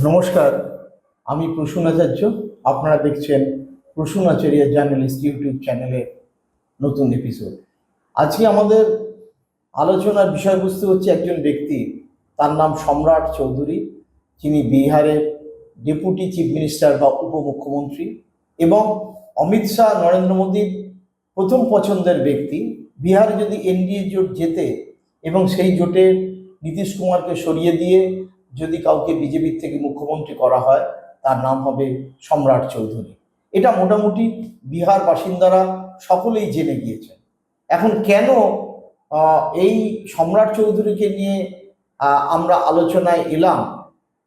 নমস্কার, আমি প্রসূন আচার্য আপনারা দেখছেন প্রসূন আচার্য জার্নালিস্ট ইউটিউব চ্যানেলের নতুন এপিসোড আজকে আমাদের আলোচনার বিষয়বস্তু হচ্ছে একজন ব্যক্তি, তার নাম সম্রাট চৌধুরী। যিনি বিহারের ডেপুটি চিফ মিনিস্টার বা উপমুখ্যমন্ত্রী এবং অমিত শাহ, নরেন্দ্র মোদীর প্রথম পছন্দের ব্যক্তি। বিহারে যদি এনডিএ জোট জেতে এবং সেই জোটের নীতিশ কুমারকে সরিয়ে দিয়ে যদি কাউকে বিজেপির থেকে মুখ্যমন্ত্রী করা হয়, তার নাম হবে সম্রাট চৌধুরী। এটা মোটামুটি বিহার বাসিন্দারা সকলেই জেনে গিয়েছেন। এখন কেন এই সম্রাট চৌধুরীকে নিয়ে আমরা আলোচনায় এলাম,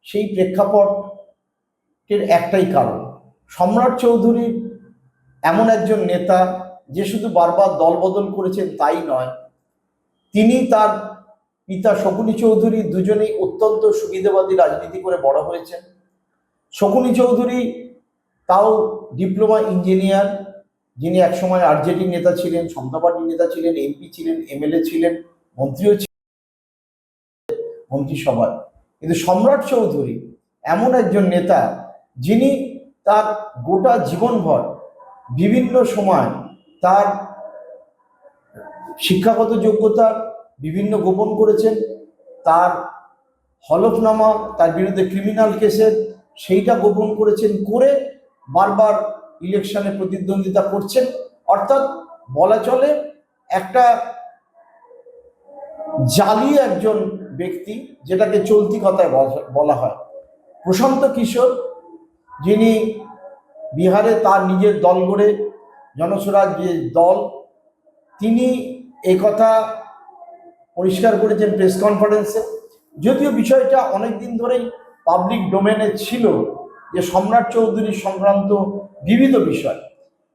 সেই প্রেক্ষাপটের একটাই কারণ। সম্রাট চৌধুরী এমন একজন নেতা, যে শুধু বারবার দলবদল করেছেন তাই নয়, তিনি তার পিতা শকুনি চৌধুরী দুজনেই অত্যন্ত সুবিধাবাদী রাজনীতি করে বড় হয়েছেন। শকুনি চৌধুরী তাও ডিপ্লোমা ইঞ্জিনিয়ার, যিনি একসময় আরজেডি নেতা ছিলেন সমতা পার্টির নেতা ছিলেন, এমপি ছিলেন, এমএলএ ছিলেন, মন্ত্রীও ছিলেন মন্ত্রিসভায়। কিন্তু সম্রাট চৌধুরী এমন একজন নেতা যিনি তার গোটা জীবনভর বিভিন্ন সময় তার শিক্ষাগত যোগ্যতা বিভিন্ন গোপন করেছেন। তার হলফনামা, তার বিরুদ্ধে ক্রিমিনাল কেসের সেইটা গোপন করেছেন করে বারবার ইলেকশনে প্রতিদ্বন্দ্বিতা করছেন। অর্থাৎ বলা চলে, একটা জালি একজন ব্যক্তি যেটাকে চলতি কথায় বলা- হয়। প্রশান্ত কিশোর, যিনি বিহারে তার নিজের দল গড়ে জনস্বরাজ যে দল, তিনি এই কথা পরিষ্কার করেছেন প্রেস কনফারেন্সে যদিও বিষয়টা অনেক দিন ধরেই পাবলিক ডোমেনে ছিল যে সম্রাট চৌধুরী সংক্রান্ত বিবিধ বিষয়।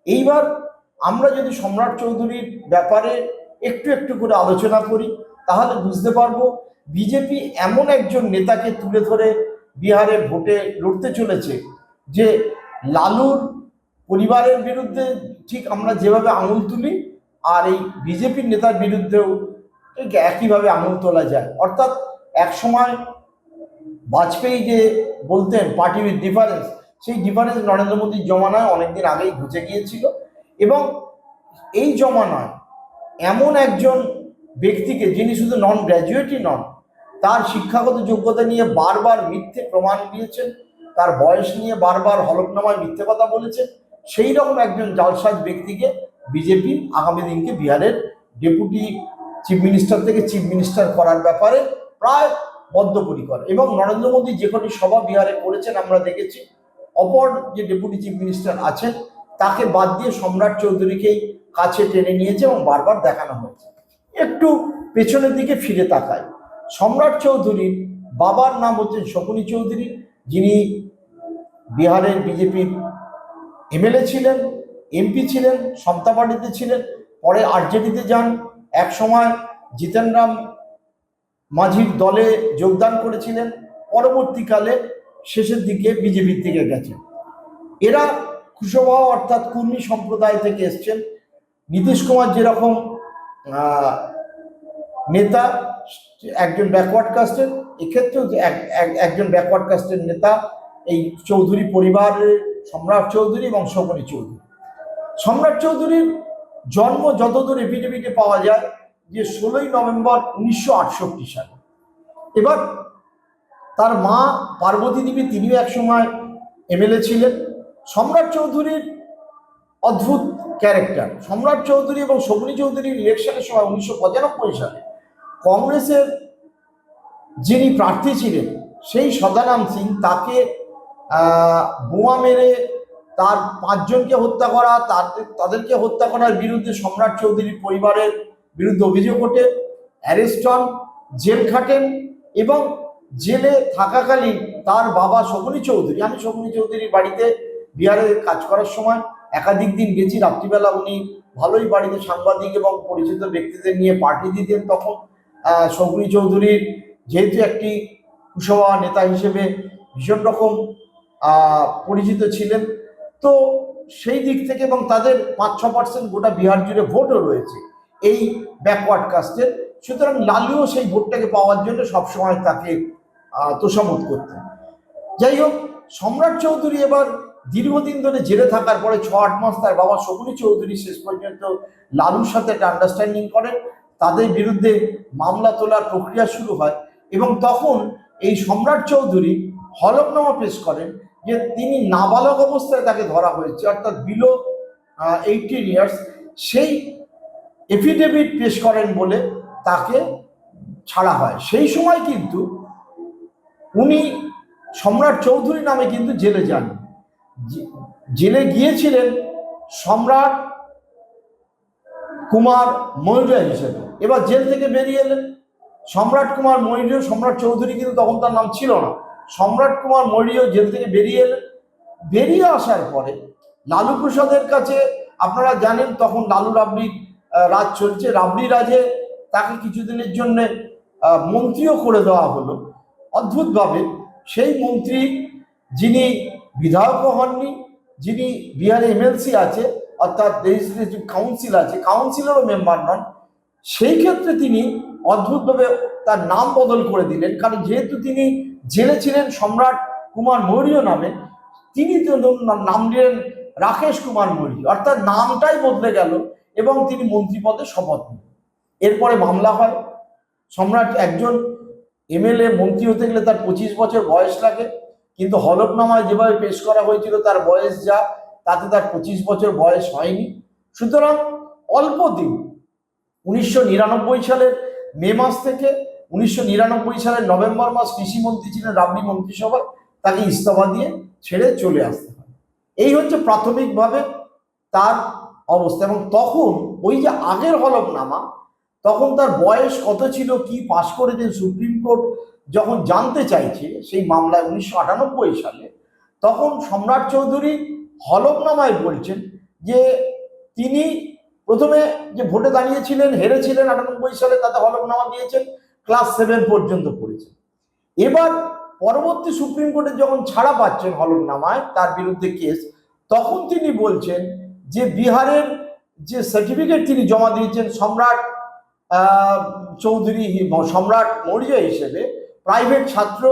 এইবার আমরা যদি সম্রাট চৌধুরীর ব্যাপারে একটু একটু করে আলোচনা করি, তাহলে বুঝতে পারব বিজেপি এমন একজন নেতাকে তুলে ধরে বিহারে ভোটে লড়তে চলেছে যে লালুর পরিবারের বিরুদ্ধে ঠিক আমরা যেভাবে আঙুল তুলি, আর এই বিজেপির নেতার বিরুদ্ধেও একইভাবে আঙুল তোলা যায়। অর্থাৎ এক সময় বাজপেয়ী যে বলতেন পার্টি উইথ ডিফারেন্স সেই ডিফারেন্স নরেন্দ্র মোদীর জমানায় অনেকদিন আগেই ঘুচে গিয়েছিল এবং এই জমানায় এমন একজন ব্যক্তিকে যিনি শুধু নন গ্র্যাজুয়েটই নন, তার শিক্ষাগত যোগ্যতা নিয়ে বারবার মিথ্যে প্রমাণ দিয়েছেন, তার বয়স নিয়ে বারবার হলফনামায় মিথ্যে কথা বলেছেন, সেই রকম একজন জালসাজ ব্যক্তিকে বিজেপি আগামী দিনকে বিহারের ডেপুটি চিফ মিনিস্টার থেকে চিফ মিনিস্টার করার ব্যাপারে প্রায় বদ্ধপরিকর। এবং নরেন্দ্র মোদী যে কটি সভা বিহারে করেছেন আমরা দেখেছি, অপর যে ডেপুটি চিফ মিনিস্টার আছেন, তাকে বাদ দিয়ে সম্রাট চৌধুরীকেই কাছে টেনে নিয়েছে এবং বারবার দেখানো হয়েছে। একটু পেছনের দিকে ফিরে তাকায় সম্রাট চৌধুরীর বাবার নাম হচ্ছেন শকুনি চৌধুরী, যিনি বিহারের বিজেপির এমএলএ ছিলেন, এমপি ছিলেন সমতা পার্টিতে ছিলেন, পরে আরজেডিতে যান এক সময় জিতেন রাম মাঝির দলে যোগদান করেছিলেন, পরবর্তীকালে শেষের দিকে বিজেপির দিকে গেছেন। এরা কুশবাহ অর্থাৎ কুর্মী সম্প্রদায় থেকে এসছেন। নীতিশ কুমার যেরকম নেতা, একজন ব্যাকওয়ার্ড কাস্টের এক্ষেত্রেও একজন ব্যাকওয়ার্ড কাস্টের নেতা এই চৌধুরী পরিবারের সম্রাট চৌধুরী এবং শকুনি চৌধুরী। সম্রাট চৌধুরীর জন্ম যতদূর এফিডেভিটে পাওয়া যায় যে ষোলোই নভেম্বর উনিশশো আটষট্টি সালে। এবার তার মা পার্বতী দেবী তিনিও একসময় এমএলএ ছিলেন। সম্রাট চৌধুরীর অদ্ভুত ক্যারেক্টার। সম্রাট চৌধুরী এবং শকুনি চৌধুরীর ইলেকশনের সময় উনিশশো পঁচানব্বই সালে কংগ্রেসের যিনি প্রার্থী ছিলেন, সেই সদারাম সিং তাকে বোমা মেরে তার পাঁচজনকে হত্যা করা তাদের তাদেরকে হত্যা করার বিরুদ্ধে সম্রাট চৌধুরীর পরিবারের বিরুদ্ধে অভিযোগ ওঠে, অ্যারেস্ট হন, জেল খাটেন এবং জেলে থাকাকালীন তার বাবা শকুনি চৌধুরী, আমি শকুনি চৌধুরীর বাড়িতে বিহারে কাজ করার সময় একাধিক দিন গেছি, রাত্রিবেলা উনি ভালোই বাড়িতে সাংবাদিক এবং পরিচিত ব্যক্তিদের নিয়ে পার্টি দিতেন তখন। শকুনি চৌধুরীর যেহেতু একটি কুশওয়া নেতা হিসেবে ভীষণ রকম পরিচিত ছিলেন তো সেই দিক থেকে এবং তাদের পাঁচ, ছ পার্সেন্ট গোটা বিহার জুড়ে ভোটও রয়েছে এই ব্যাকওয়ার্ড কাস্টের সুতরাং লালুও সেই ভোটটাকে পাওয়ার জন্য সবসময় তাকে তোষামত করতেন। যাই হোক, সম্রাট চৌধুরী এবার দীর্ঘদিন ধরে জেলে থাকার পরে ছ, আট মাস তার বাবা শকুনি চৌধুরী শেষ পর্যন্ত লালুর সাথে একটা আন্ডারস্ট্যান্ডিং করেন। তাদের বিরুদ্ধে মামলা তোলার প্রক্রিয়া শুরু হয় এবং তখন এই সম্রাট চৌধুরী হলফনামা পেশ করেন যে তিনি নাবালক অবস্থায় তাকে ধরা হয়েছে, অর্থাৎ বিলো এইটিন ইয়ার্স সেই এফিডেভিট পেশ করেন বলে তাকে ছাড়া হয়। সেই সময় কিন্তু উনি সম্রাট চৌধুরী নামে কিন্তু জেলে যান। জেলে গিয়েছিলেন সম্রাট কুমার মৌর্য হিসেবে। এবার জেল থেকে বেরিয়ে এলেন। সম্রাট কুমার মৌর্য, সম্রাট চৌধুরী কিন্তু তখন তার নাম ছিল না। সম্রাট কুমার মৌর্য জেল থেকে বেরিয়ে এলেন। বেরিয়ে আসার পরে লালু প্রসাদের কাছে আপনারা জানেন তখন লালু রাবড়ির রাজ চলছে। রাবড়ি রাজে তাকে কিছুদিনের জন্য মন্ত্রীও করে দেওয়া হলো। অদ্ভুতভাবে সেই মন্ত্রী যিনি বিধায়কও হননি, যিনি বিহারে এমএলসি আছে, অর্থাৎ লেজিসলেটিভ কাউন্সিল আছে কাউন্সিলেরও মেম্বার নন, সেই ক্ষেত্রে তিনি অদ্ভুতভাবে তার নাম বদল করে দিলেন। কারণ যেহেতু তিনি জেলে ছিলেন সম্রাট কুমার মৌর্য নামে। তিনি নাম দিলেন রাকেশ কুমার মৌর্য। অর্থাৎ নামটাই বদলে গেল এবং তিনি মন্ত্রী পদে শপথ নিলেন। এরপরে মামলা হয়। সম্রাট একজন এমএলএ মন্ত্রী হতে গেলে তার পঁচিশ বছর বয়স লাগে। কিন্তু হলফনামায় যেভাবে পেশ করা হয়েছিল, তার বয়স যা, তাতে তার পঁচিশ বছর বয়স হয়নি। সুতরাং অল্প দিন, উনিশশো নিরানব্বই সালের মে মাস থেকে উনিশশো নিরানব্বই সালের নভেম্বর মাস কৃষিমন্ত্রী ছিলেন রাবড়ি মন্ত্রিসভায় তাকে ইস্তফা দিয়ে ছেড়ে চলে আসতে হয়। এই হচ্ছে প্রাথমিকভাবে তার অবস্থা এবং তখন ওই যে আগের হলফনামা, তখন তার বয়স কত ছিল, কি পাশ করেছেন সুপ্রিম কোর্ট যখন জানতে চাইছে সেই মামলায় উনিশশো আটানব্বই সালে, তখন সম্রাট চৌধুরী হলফনামায় বলছেন যে তিনি প্রথমে যে ভোটে দাঁড়িয়েছিলেন, হেরেছিলেন আটানব্বই সালে, তাতে হলফনামা দিয়েছেন। ক্লাস সেভেন পর্যন্ত পড়েছেন এবার পরবর্তী সুপ্রিম কোর্টে যখন ছাড়া পাচ্ছেন হলফনামায়, তার বিরুদ্ধে কেস, তখন তিনি বলছেন যে বিহারের যে সার্টিফিকেট তিনি জমা দিয়েছেন সম্রাট চৌধুরী সম্রাট মৌর্য হিসেবে প্রাইভেট ছাত্র,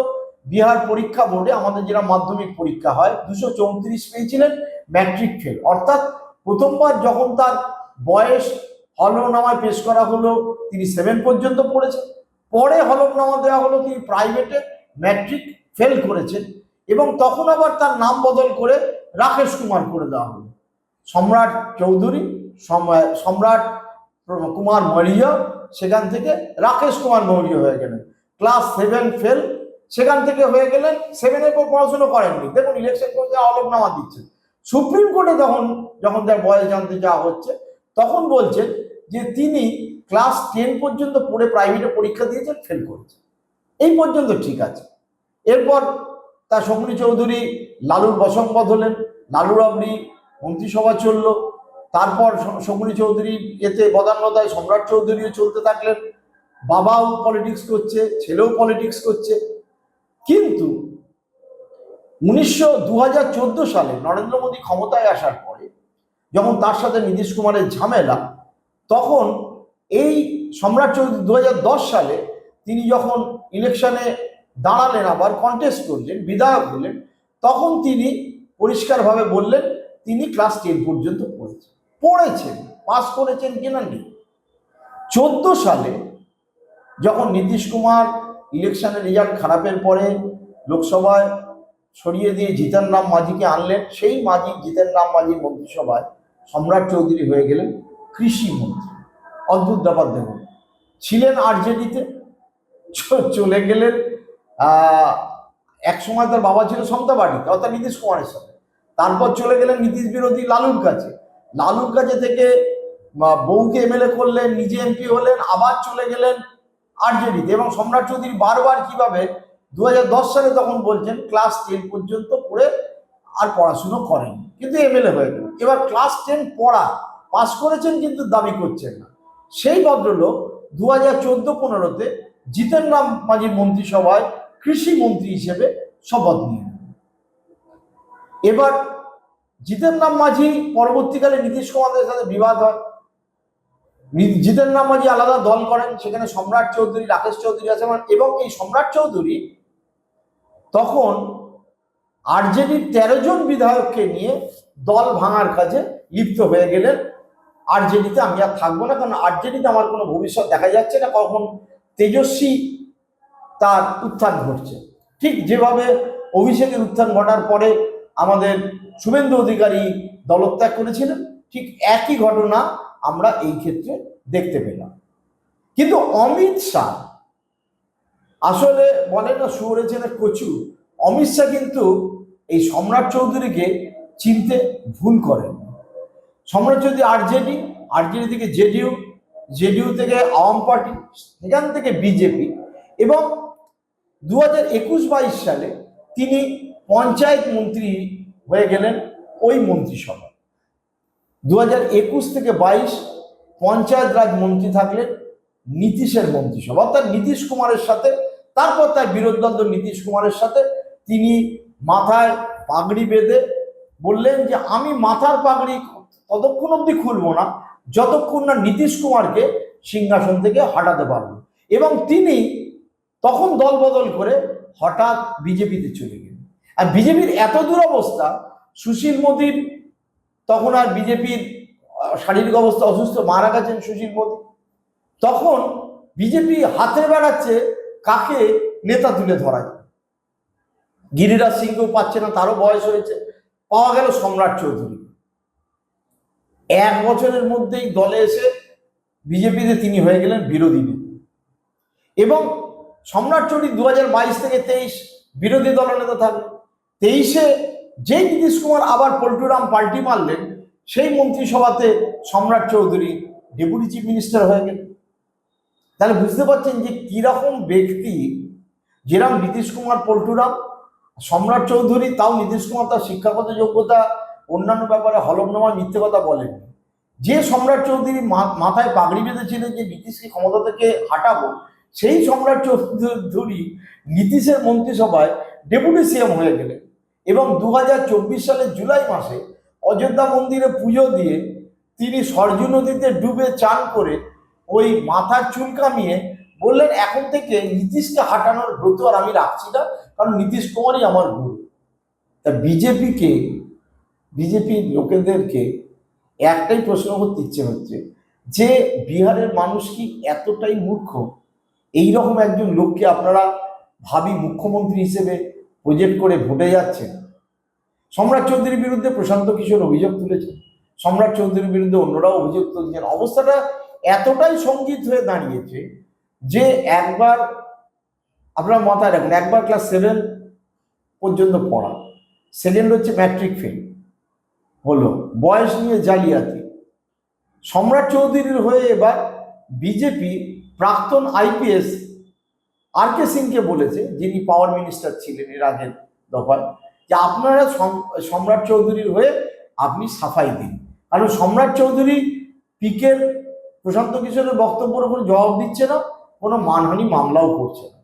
বিহার পরীক্ষা বোর্ডে আমাদের যেটা মাধ্যমিক পরীক্ষা হয়, দুশো চৌত্রিশ পেয়েছিলেন ম্যাট্রিক ফেল অর্থাৎ প্রথমবার যখন তার বয়স হলফনামায় পেশ করা হলো, তিনি সেভেন পর্যন্ত পড়েছেন। পরে হলফনামা দেওয়া হলো তিনি প্রাইভেটে ম্যাট্রিক ফেল করেছেন এবং তখন আবার তার নাম বদল করে রাকেশ কুমার করে দেওয়া হলো। সম্রাট চৌধুরী সম- সম্রাট কুমার মৌর্য, সেখান থেকে রাকেশ কুমার মৌর্য হয়ে গেলেন। ক্লাস সেভেন ফেল সেখান থেকে হয়ে গেলেন সেভেনের পর পড়াশুনো করেননি। দেখুন ইলেকশন করে করতে হলফনামা দিচ্ছেন সুপ্রিম কোর্টে যখন যখন তার বয়স জানতে যাওয়া হচ্ছে, তখন বলছেন যে তিনি ক্লাস টেন পর্যন্ত পড়ে প্রাইভেটে পরীক্ষা দিয়েছেন ফেল করেছেন এই পর্যন্ত ঠিক আছে। এরপর তার শকুনি চৌধুরী লালুর বসম্পদ হলেন লালু রাবড়ি মন্ত্রিসভা চলল, তারপর শকুনি চৌধুরী এতে বদান্যতায় সম্রাট চৌধুরীও চলতে থাকলেন, বাবাও পলিটিক্স করছে, ছেলেও পলিটিক্স করছে। কিন্তু উনিশশো দু সালে নরেন্দ্র মোদী ক্ষমতায় আসার পরে, যখন তার সাথে নীতিশ কুমারের ঝামেলা, তখন এই সম্রাট চৌধুরী দু হাজার দশ সালে তিনি যখন ইলেকশনে দাঁড়ালেন আবার কন্টেস্ট করলেন, বিধায়ক হলেন, তখন তিনি পরিষ্কারভাবে বললেন, তিনি ক্লাস টেন পর্যন্ত পড়েছেন। পড়েছেন পাস করেছেন কিনা নেই। চোদ্দ সালে যখন নীতিশ কুমার ইলেকশনের রেজাল্ট খারাপের পরে লোকসভায় সরিয়ে দিয়ে জিতেন রাম মাঝিকে আনলেন, সেই মাঝি জিতেন রাম মাঝি মন্ত্রিসভায় সম্রাট চৌধুরী হয়ে গেলেন কৃষি মন্ত্রী। অদ্ভুত ব্যাপার দেখুন। ছিলেন আরজেডিতে চলে গেলেন এক সময় তার বাবা ছিল সমতা পার্টিতে অর্থাৎ নীতিশ কুমারের সাথে। তারপর চলে গেলেন নীতিশ বিরোধী লালুর কাছে। লালুর কাছে থেকে বউকে এমএলএ করলেন, নিজে এমপি হলেন, আবার চলে গেলেন আরজেডিতে এবং সম্রাট চৌধুরী বারবার কীভাবে দু হাজার দশ সালে তখন বলছেন, ক্লাস টেন পর্যন্ত পড়ে আর পড়াশুনো করেন কিন্তু এমএলএ হয়ে গেল। এবার ক্লাস টেন পড়া, পাস করেছেন কিন্তু দাবি করছেন না। সেই ভদ্রলোক দু হাজার চোদ্দ পনেরোতে জিতেন রাম মাঝির মন্ত্রিসভায় কৃষি মন্ত্রী হিসেবে শপথ নিয়ে এবার জিতেন রাম মাঝি পরবর্তীকালে নীতিশ কুমারের সাথে বিবাদ হয়। জিতেন রাম মাঝি আলাদা দল করেন, সেখানে সম্রাট চৌধুরী, রাকেশ চৌধুরী আছে। এবং এই সম্রাট চৌধুরী তখন আরজেডির তেরো জন বিধায়ককে নিয়ে দল ভাঙার কাজে লিপ্ত হয়ে গেলেন। আরজেডিতে আমি আর থাকব না, কারণ আরজেডিতে আমার কোনো ভবিষ্যৎ দেখা যাচ্ছে না, কখন তেজস্বী তার উত্থান ঘটছে। ঠিক যেভাবে অভিষেকের উত্থান ঘটার পরে আমাদের শুভেন্দু অধিকারী দলত্যাগ করেছিলেন, ঠিক একই ঘটনা আমরা এই ক্ষেত্রে দেখতে পেলাম। কিন্তু অমিত শাহ, আসলে বলে না চেনে কচু, অমিত শাহ কিন্তু এই সম্রাট চৌধুরীকে চিনতে ভুল করেন। সম্রাট চৌধুরী আরজেডি আরজেডি থেকে জেডিইউ জেডিইউ থেকে আওয়াম পার্টি, সেখান থেকে বিজেপি এবং দু হাজার একুশ বাইশ সালে তিনি পঞ্চায়েত মন্ত্রী হয়ে গেলেন ওই মন্ত্রিসভা। দু হাজার একুশ থেকে বাইশ পঞ্চায়েত রাজ মন্ত্রী থাকলেন নীতিশের মন্ত্রিসভা। অর্থাৎ নীতিশ কুমারের সাথে, তারপর তার বিরোধী দল নীতিশ কুমারের সাথে, তিনি মাথায় পাগড়ি বেঁধে বললেন যে, আমি মাথার পাগড়ি ততক্ষণ অবধি খুলবো না, যতক্ষণ না নীতিশ কুমারকে সিংহাসন থেকে হটাতে পারব। এবং তিনি তখন দল বদল করে হঠাৎ বিজেপিতে চলে গেলেন। আর বিজেপির এত দুরবস্থা, সুশীল মোদীর, তখন আর বিজেপির শারীরিক অবস্থা অসুস্থ, মারা গেছেন সুশীল মোদী। তখন বিজেপি হাতে বেড়াচ্ছে কাকে নেতা তুলে ধরায়। গিরিরাজ সিংকেও পাচ্ছে না, তারও বয়স হয়েছে। পাওয়া গেল সম্রাট চৌধুরী। এক বছরের মধ্যেই দলে এসে বিজেপিতে তিনি হয়ে গেলেন বিরোধী নেতা এবং সম্রাট চৌধুরী দু হাজার বাইশ থেকে তেইশ বিরোধী দলনেতা থাকলেন। তেইশে যেই নীতিশ কুমার আবার পল্টুরাম পাল্টি মারলেন, সেই মন্ত্রিসভাতে সম্রাট চৌধুরী ডেপুটি চিফ মিনিস্টার হয়ে গেলেন। তাহলে বুঝতে পারছেন যে কীরকম ব্যক্তি, যেরকম নীতিশ কুমার, পল্টুরাম, সম্রাট চৌধুরী, তাও নীতিশ কুমার তার শিক্ষাগত যোগ্যতা অন্যান্য ব্যাপারে হলফনামা মিথ্যে কথা বলেন। যে সম্রাট চৌধুরী মাথায় পাগড়ি বেঁধেছিলেন যে নীতিশকে ক্ষমতা থেকে হাঁটাবো, সেই সম্রাট চৌধুরী নীতিশের মন্ত্রিসভায় ডেপুটি সিএম হয়ে গেলেন এবং দু হাজার চব্বিশ সালের জুলাই মাসে অযোধ্যা মন্দিরে পুজো দিয়ে তিনি সরজু নদীতে ডুবে চান করে ওই মাথার চুল কামিয়ে বললেন, এখন থেকে নীতিশকে হাঁটানোর ব্রত আর আমি রাখছি না, কারণ নীতিশ কুমারই আমার গুরু। তা বিজেপিকে বিজেপির লোকেদেরকে একটাই প্রশ্ন করতে ইচ্ছে হচ্ছে, যে বিহারের মানুষ কি এতটাই মূর্খ? এই রকম একজন লোককে আপনারা ভাবি মুখ্যমন্ত্রী হিসেবে প্রজেক্ট করে ভোটে যাচ্ছেন। সম্রাট চৌধুরীর বিরুদ্ধে প্রশান্ত কিশোর অভিযোগ তুলেছেন। সম্রাট চৌধুরীর বিরুদ্ধে অন্যরাও অভিযোগ তুলছেন। অবস্থাটা এতটাই সংগীত হয়ে দাঁড়িয়েছে যে একবার আপনারা মাথায় রাখুন, একবার ক্লাস সেভেন পর্যন্ত পড়া। সেকেন্ড হচ্ছে ম্যাট্রিক ফেল হলো, বয়স নিয়ে জালিয়াতি। সম্রাট চৌধুরীর হয়ে এবার বিজেপি প্রাক্তন আইপিএস আর কে সিংকে বলেছে, যিনি পাওয়ার মিনিস্টার ছিলেন এর আগের দফায়, যে আপনারা সম্রাট চৌধুরীর হয়ে আপনি সাফাই দিন। কারণ সম্রাট চৌধুরী পিকের প্রশান্ত কিশোরের বক্তব্যের উপর জবাব দিচ্ছে না, কোনো মানহানি মামলাও করছে না।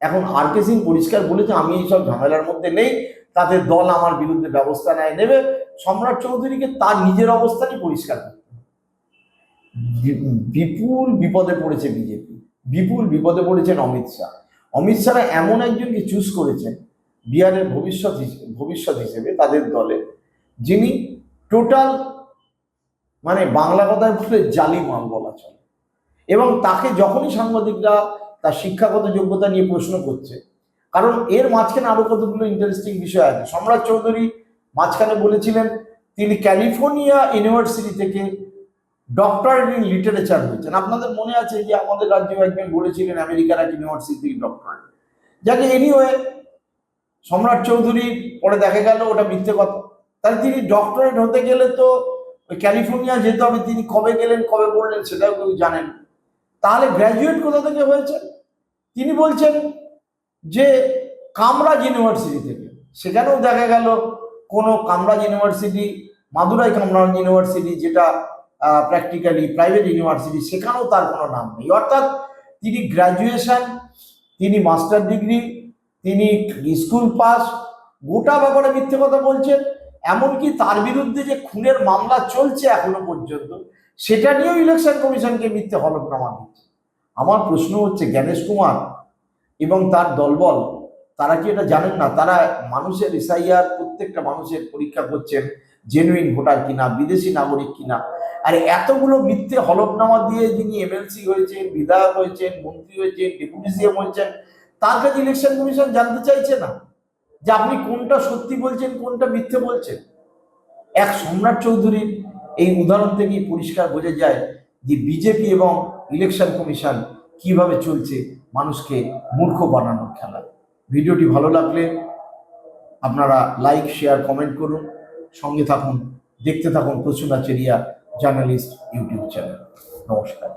এখন আর কে সিং পরিষ্কার বলেছে, আমি এইসব ঝামেলার মধ্যে নেই, তাতে দল আমার বিরুদ্ধে ব্যবস্থা নেয় নেবে সম্রাট চৌধুরীকে তার নিজের অবস্থানই পরিষ্কার করতে বিপুল বিপদে পড়েছে বিজেপি। বিপুল বিপদে পড়েছেন অমিত শাহ। অমিত শাহ এমন একজনকে চুজ করেছেন, বিহারের ভবিষ্যৎ ভবিষ্যৎ হিসেবে তাদের দলে, যিনি টোটাল মানে বাংলা কথায় বলে জালি মাল বলা চলে। এবং তাকে যখনই সাংবাদিকরা তার শিক্ষাগত যোগ্যতা নিয়ে প্রশ্ন করছে, কারণ এর মাঝখানে আরও কতগুলো ইন্টারেস্টিং বিষয় আছে। সম্রাট চৌধুরী মাঝখানে বলেছিলেন, তিনি ক্যালিফোর্নিয়া ইউনিভার্সিটি থেকে ডক্টরেট ইন লিটারেচার হয়েছেন। আপনাদের মনে আছে যে আমাদের রাজ্যে একজন বলেছিলেন, আমেরিকার এক ইউনিভার্সিটি থেকে ডক্টরেট। যাকে এনিওয়ে সম্রাট চৌধুরী, পরে দেখা গেল, ওটা মিথ্যে কথা। তাহলে তিনি ডক্টরেট হতে গেলে তো ওই ক্যালিফোর্নিয়া যেতে হবে, তিনি কবে গেলেন, কবে পড়লেন, সেটাও কেউ জানেন। তাহলে গ্র্যাজুয়েট কোথা থেকে হয়েছে? তিনি বলছেন যে কামরাজ ইউনিভার্সিটি থেকে। সেখানেও দেখা গেল কোনো কামরাজ ইউনিভার্সিটি, মাদুরাই কামরাজ ইউনিভার্সিটি যেটা প্র্যাকটিক্যালি প্রাইভেট ইউনিভার্সিটি, সেখানেও তার কোনো নাম নেই। অর্থাৎ তিনি গ্র্যাজুয়েশন তিনি মাস্টার ডিগ্রি তিনি স্কুল পাস গোটা ব্যাপারে মিথ্যে কথা বলছেন, এমনকি তার বিরুদ্ধে যে খুনের মামলা চলছে এখনও পর্যন্ত, সেটা নিয়েও ইলেকশন কমিশনকে মিথ্যে হলফনামা দিচ্ছে। আমার প্রশ্ন হচ্ছে, জ্ঞানেশ কুমার এবং তার দলবল তারা কি এটা জানেন না? তারা মানুষের এসআইআর প্রত্যেকটা মানুষের পরীক্ষা করছেন জেনুইন ভোটার কিনা, বিদেশি নাগরিক কিনা। আর এতগুলো মিথ্যে হলফনামা দিয়ে যিনি এমএলসি হয়েছেন, বিধায়ক হয়েছেন, মন্ত্রী হয়েছেন ডেপুটি সিএম হয়েছেন, তার কাছে ইলেকশন কমিশন জানতে চাইছে না। যে আপনি কোনটা সত্যি বলছেন, কোনটা মিথ্যে বলছেন? এক সম্রাট চৌধুরীর এই উদাহরণ থেকেই পরিষ্কার বোঝা যায় যে বিজেপি এবং ইলেকশন কমিশন কীভাবে চলছে মানুষকে মূর্খ বানানোর খেলা। ভিডিওটি ভালো লাগলে আপনারা লাইক শেয়ার কমেন্ট করুন। সঙ্গে থাকুন, দেখতে থাকুন প্রচুর চেরিয়া জার্নালিস্ট ইউটিউব চ্যানেল। নমস্কার।